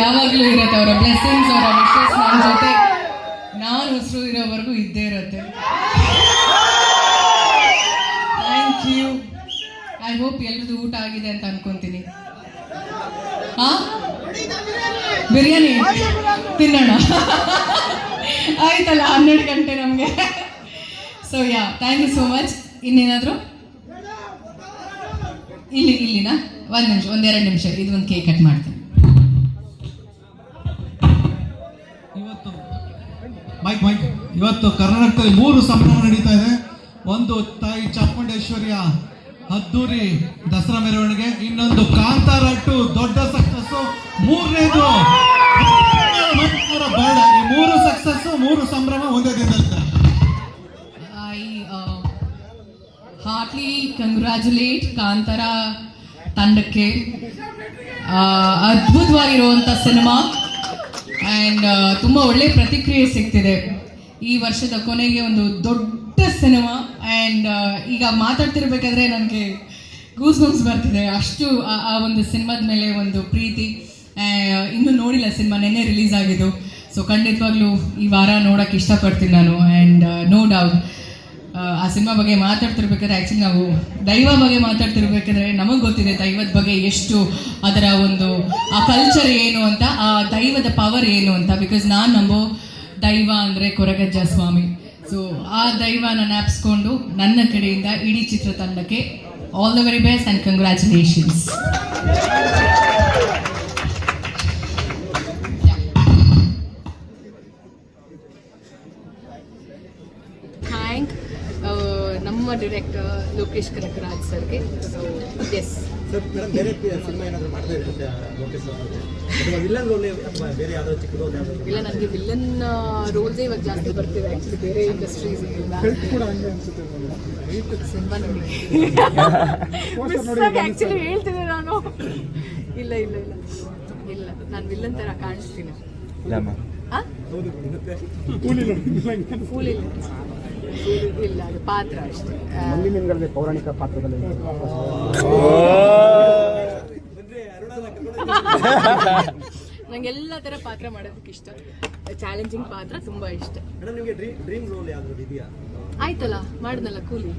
ಯಾವಾಗಲೂ ಇರುತ್ತೆ ಅವರ ಬ್ಲೆಸ್ಸಿಂಗ್ಸ್ ಅವರ ವಿಶಸ್ ನನ್ನ ಜೊತೆ. ನಾನು ಉಸಿರು ಇರೋವರೆಗೂ ಇದ್ದೇ ಇರುತ್ತೆ. ಥ್ಯಾಂಕ್ ಯು ಐ ಹೋಪ್ ಎಲ್ರದ್ದು ಊಟ ಆಗಿದೆ ಅಂತ ಅನ್ಕೊಂತೀನಿ. ಹಾ ಬಿರಿಯಾನಿ? ತಿನ್ನೋಣ. ಆಯ್ತಲ್ಲ, ಹನ್ನೆರಡು ಗಂಟೆ ನಮಗೆ. So yeah thank you so much ಇನ್ನೇನಾದರೂ? ಇಲ್ಲಿ, ಇಲ್ಲಿನ? ಒಂದು ನಿಮಿಷ, ಒಂದೆರಡು ನಿಮಿಷ ಇದು ಒಂದು ಕೇಕ್ ಕಟ್ ಮಾಡ್ತೀನಿ. ಮೈಕ್ ಮೈಕ್ ಇವತ್ತು ಕರ್ನಾಟಕದಲ್ಲಿ ಮೂರು ಸಂಭ್ರಮ ನಡೀತಾ ಇದೆ. ಒಂದು ತಾಯಿ ಚಾಮುಂಡೇಶ್ವರಿಯ ಅದ್ದೂರಿ ದಸರಾ ಮೆರವಣಿಗೆ, ಇನ್ನೊಂದು ಕಾಂತಾರ ಟು ದೊಡ್ಡ ಸಕ್ಸಸ್ ಮೂರನೇದು ಬೇಡ. ಈ ಮೂರು ಸಕ್ಸಸ್ ಮೂರು ಸಂಭ್ರಮ ಒಂದೇ ದಿನದಲ್ಲಿ ಐ ಹಾರ್ಟ್ಲಿ ಕಂಗ್ರ್ಯಾಚುಲೇಟ್ ಕಾಂತಾರ ತಂಡಕ್ಕೆ. ಅದ್ಭುತವಾಗಿರುವಂತ ಸಿನಿಮಾ ಆ್ಯಂಡ್ ತುಂಬ ಒಳ್ಳೆ ಪ್ರತಿಕ್ರಿಯೆ ಸಿಗ್ತಿದೆ. ಈ ವರ್ಷದ ಕೊನೆಗೆ ಒಂದು ದೊಡ್ಡ ಸಿನಿಮಾ. ಆ್ಯಂಡ್ ಈಗ ಮಾತಾಡ್ತಿರ್ಬೇಕಾದ್ರೆ ನನಗೆ ಗೂಸ್ ಗೂಸ್ ಬರ್ತಿದೆ. ಅಷ್ಟು ಆ- ಒಂದು ಸಿನಿಮಾದ ಮೇಲೆ ಒಂದು ಪ್ರೀತಿ. ಇನ್ನೂ ನೋಡಿಲ್ಲ ಸಿನಿಮಾ, ನೆನ್ನೆ ರಿಲೀಸ್ ಆಗಿದ್ದು. ಸೊ ಖಂಡಿತವಾಗ್ಲೂ ಈ ವಾರ ನೋಡೋಕ್ಕೆ ಇಷ್ಟಪಡ್ತೀನಿ ನಾನು. ಆ್ಯಂಡ್ ನೋ ಡೌಟ್ ಆ ಸಿನಿಮಾ ಬಗ್ಗೆ ಮಾತಾಡ್ತಿರ್ಬೇಕಾದ್ರೆ ಆ್ಯಕ್ಚುಲಿ ನಾವು ದೈವ ಬಗ್ಗೆ ಮಾತಾಡ್ತಿರ್ಬೇಕಾದ್ರೆ ಎಷ್ಟು ಅದರ ಒಂದು, ಆ ಕಲ್ಚರ್ ಏನು ಅಂತ, ಆ ದೈವದ ಪವರ್ ಏನು ಅಂತ. ಬಿಕಾಸ್ ನಾನು ನಂಬೋ ದೈವ ಅಂದರೆ ಕೊರಗಜ್ಜ ಸ್ವಾಮಿ. ಸೊ ಆ ದೈವನ ಆಪ್ಸ್ಕೊಂಡು ನನ್ನ ಕಡೆಯಿಂದ ಇಡೀ ಚಿತ್ರತಂಡಕ್ಕೆ all the very best and congratulations thank ನಮ್ಮ ಡೈರೆಕ್ಟರ್ ಲೋಕೇಶ್ ಕನಕರಾಜ್ ಸರ್ಗೆ. ಸೊ ಎಸ್ ಇಲ್ಲ ನನಗೆ ವಿಲ್ಲನ್ ರೋಲ್ಸ್ ಇವಾಗ ಜಾಸ್ತಿ ಬರ್ತಿದೆ. ಆ್ಯಕ್ಚುಲಿ ಬೇರೆ ಇಂಡಸ್ಟ್ರೀಸ್ ಸಿನಿಮಾ ನೋಡಿ. ಆ್ಯಕ್ಚುಲಿ ಹೇಳ್ತಿದ್ದೆ ನಾನು. ಇಲ್ಲ ಇಲ್ಲ ಇಲ್ಲ. ಇಲ್ಲ ನಾನು ವಿಲ್ಲನ್ ಥರ ಕಾಣಿಸ್ತೀನಿ. ಆ? ಇಲ್ಲ ಅದು ಪಾತ್ರ ಅಷ್ಟೇ. ನಿಮ್ಗಳಲ್ಲಿ ಪೌರಾಣಿಕ ಪಾತ್ರದಲ್ಲಿ ನಂಗೆ ಎಲ್ಲ ಥರ ಪಾತ್ರ ಮಾಡೋದಕ್ಕೆ ಇಷ್ಟ. ಚಾಲೆಂಜಿಂಗ್ ಪಾತ್ರ ತುಂಬ ಇಷ್ಟ. ಮೇಡಮ್ ನಿಮಗೆ ಡ್ರೀಮ್ ಡ್ರೀಮ್ ರೋಲ್ ಯಾವ್ದು ಇದೆಯಾ? ಆಯ್ತಲ್ಲ ಮಾಡಿದ್ನಲ್ಲ ಕೂಲಿ.